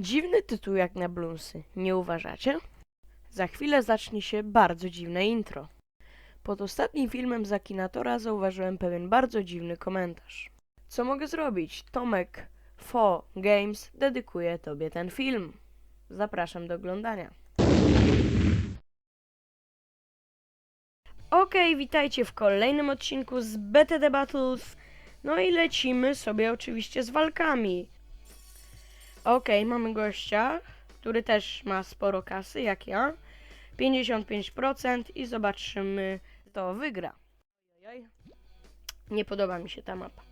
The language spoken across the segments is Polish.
Dziwny tytuł jak na Bloomsy, nie uważacie? Za chwilę zacznie się bardzo dziwne intro. Pod ostatnim filmem z Akinatora zauważyłem pewien bardzo dziwny komentarz. Co mogę zrobić? Tomek Fo Games dedykuje tobie ten film. Zapraszam do oglądania. Okej, witajcie w kolejnym odcinku z BTD Battles. No i lecimy sobie oczywiście z walkami. Okej, mamy gościa, który też ma sporo kasy, jak ja. 55% i zobaczymy, kto wygra. Nie podoba mi się ta mapa.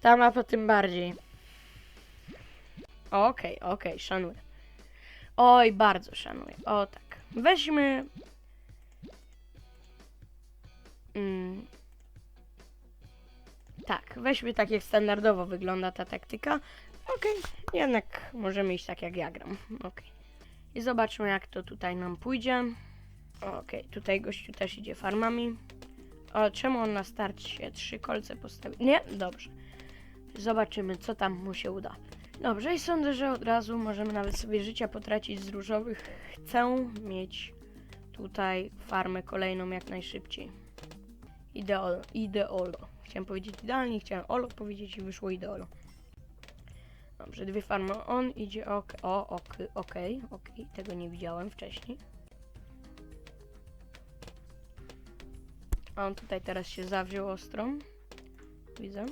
Ta mapa tym bardziej. Okej, okej, szanuję. Oj, bardzo szanuję. O tak. Weźmy. Mm. Tak, weźmy tak jak standardowo wygląda ta taktyka. Okej, jednak możemy iść tak jak ja gram. Okej. I zobaczmy jak to tutaj nam pójdzie. Okej, tutaj gościu też idzie farmami. O, czemu on na starcie trzy kolce postawił? Nie? Dobrze. Zobaczymy, co tam mu się uda. Dobrze, i sądzę, że od razu możemy nawet sobie życia potracić z różowych. Chcę mieć tutaj farmę kolejną jak najszybciej. Ideolo. Ideolo. Chciałem powiedzieć idealnie, chciałem olo powiedzieć i wyszło ideolo. Dobrze, dwie farmy. On idzie ok. O, ok, okej, okej. Tego nie widziałem wcześniej. A on tutaj teraz się zawziął ostrą. Widzę.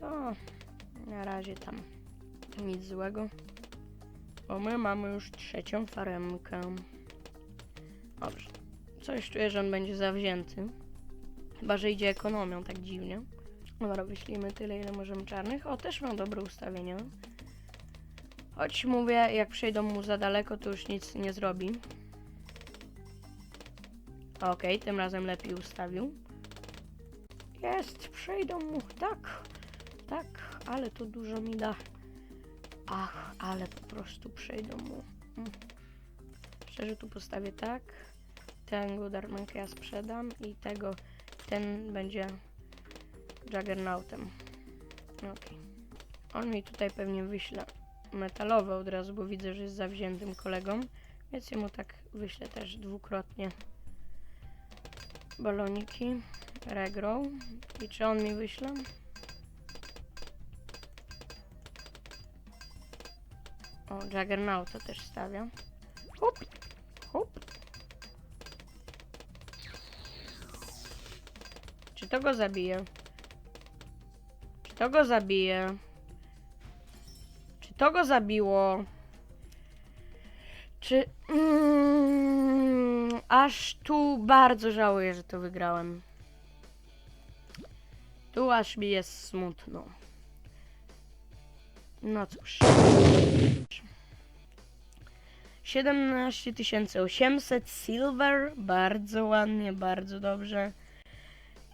To na razie tam nic złego. Bo my mamy już trzecią faremkę. Dobrze. Coś czuję, że on będzie zawzięty. Chyba, że idzie ekonomią tak dziwnie. Dobra, wyślijmy tyle, ile możemy czarnych. O, też mam dobre ustawienia. Choć mówię, jak przejdą mu za daleko, to już nic nie zrobi. Okej, tym razem lepiej ustawił. Jest, przejdą mu, tak, tak, ale to dużo mi da. Ach, ale po prostu przejdą mu. Mm. Szczerze tu postawię tak. Tego Darmanka ja sprzedam i tego, ten będzie Juggernautem. Okej. On mi tutaj pewnie wyśle metalowe od razu, bo widzę, że jest zawziętym kolegą. Więc ja mu tak wyślę też dwukrotnie baloniki. Regro. I czy on mi wyśle? O, Juggernauta też stawia. Hop. To go zabije? Czy to go zabije? Czy to go zabiło? Czy... Mm, aż tu bardzo żałuję, że to wygrałem. Tu aż mi jest smutno. No cóż. 17 800 silver. Bardzo ładnie, bardzo dobrze.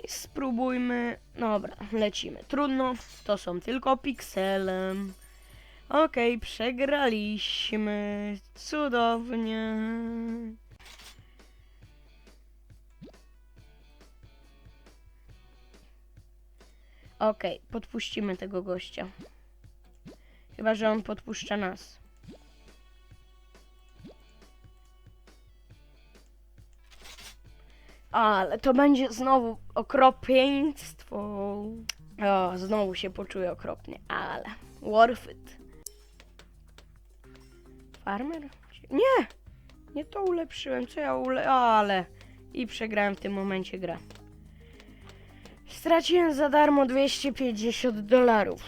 Spróbujmy. Dobra, lecimy. Trudno, to są tylko piksele. Okej, przegraliśmy. Cudownie. Okej, podpuścimy tego gościa. Chyba, że on podpuszcza nas. Ale to będzie znowu okropieństwo. O, znowu się poczuję okropnie, ale worth it. Farmer? Nie! Nie to ulepszyłem, co ja ule... Ale... I przegrałem w tym momencie grę. Straciłem za darmo 250 dolarów.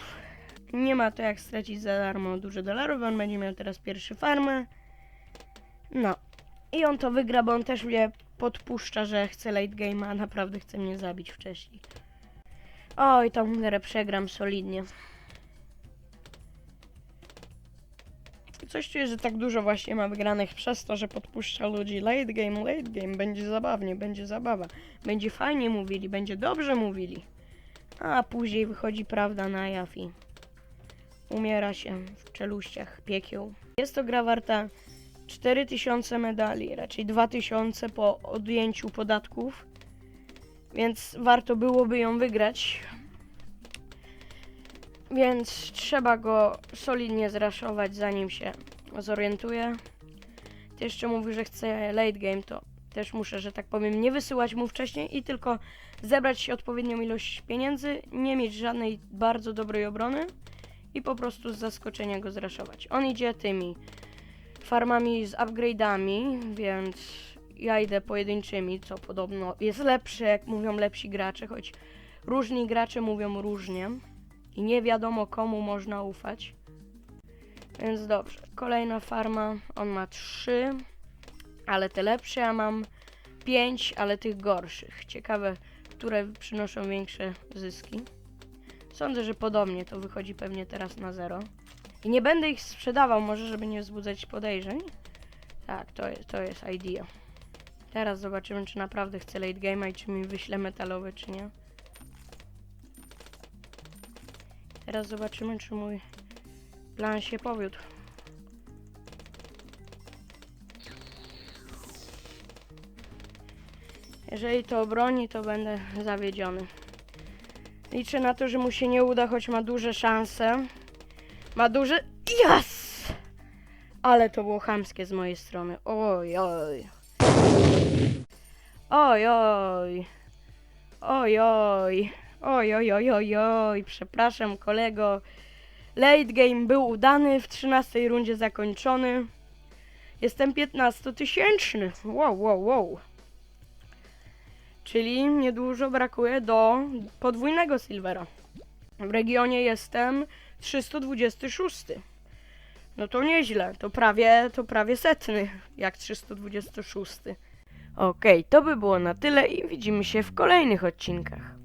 Nie ma to jak stracić za darmo dużo dolarów, on będzie miał teraz pierwszy farmę. No. I on to wygra, bo on też mnie podpuszcza, że chce late game, a naprawdę chce mnie zabić wcześniej. Oj, tą grę przegram solidnie. Coś czuję, że tak dużo właśnie ma wygranych przez to, że podpuszcza ludzi. Late game, late game, będzie zabawnie, będzie zabawa. Będzie fajnie mówili, będzie dobrze mówili. A później wychodzi prawda na jaw i umiera się w czeluściach piekieł. Jest to gra warta 4000 medali, raczej 2000 po odjęciu podatków, więc warto byłoby ją wygrać. Więc trzeba go solidnie zraszować, zanim się zorientuje. Ty jeszcze mówi, że chce late game, to też muszę, że tak powiem, nie wysyłać mu wcześniej i tylko zebrać odpowiednią ilość pieniędzy, nie mieć żadnej bardzo dobrej obrony i po prostu z zaskoczenia go zraszować. On idzie tymi farmami z upgrade'ami, więc ja idę pojedynczymi, co podobno jest lepsze, jak mówią lepsi gracze, choć różni gracze mówią różnie i nie wiadomo komu można ufać. Więc dobrze, kolejna farma, on ma trzy, ale te lepsze, ja mam pięć, ale tych gorszych. Ciekawe, które przynoszą większe zyski. Sądzę, że podobnie to wychodzi pewnie teraz na zero. I nie będę ich sprzedawał, może żeby nie wzbudzać podejrzeń. Tak, to jest, to jest idea. Teraz zobaczymy, czy naprawdę chce late game'a i czy mi wyśle metalowy, czy nie. Teraz zobaczymy, czy mój plan się powiódł. Jeżeli to obroni, to będę zawiedziony. Liczę na to, że mu się nie uda, choć ma duże szanse. Ma duże... Yes! Ale to było chamskie z mojej strony. Oj, oj. Oj, oj. Oj, oj. Oj, oj, oj, oj, oj. Przepraszam, kolego. Late game był udany, w 13 rundzie zakończony. Jestem 15 tysięczny. Wow, wow, wow. Czyli niedużo brakuje do podwójnego silvera. W regionie jestem 326. No to nieźle, to prawie, to prawie setny, jak 326. Okej, to by było na tyle i widzimy się w kolejnych odcinkach.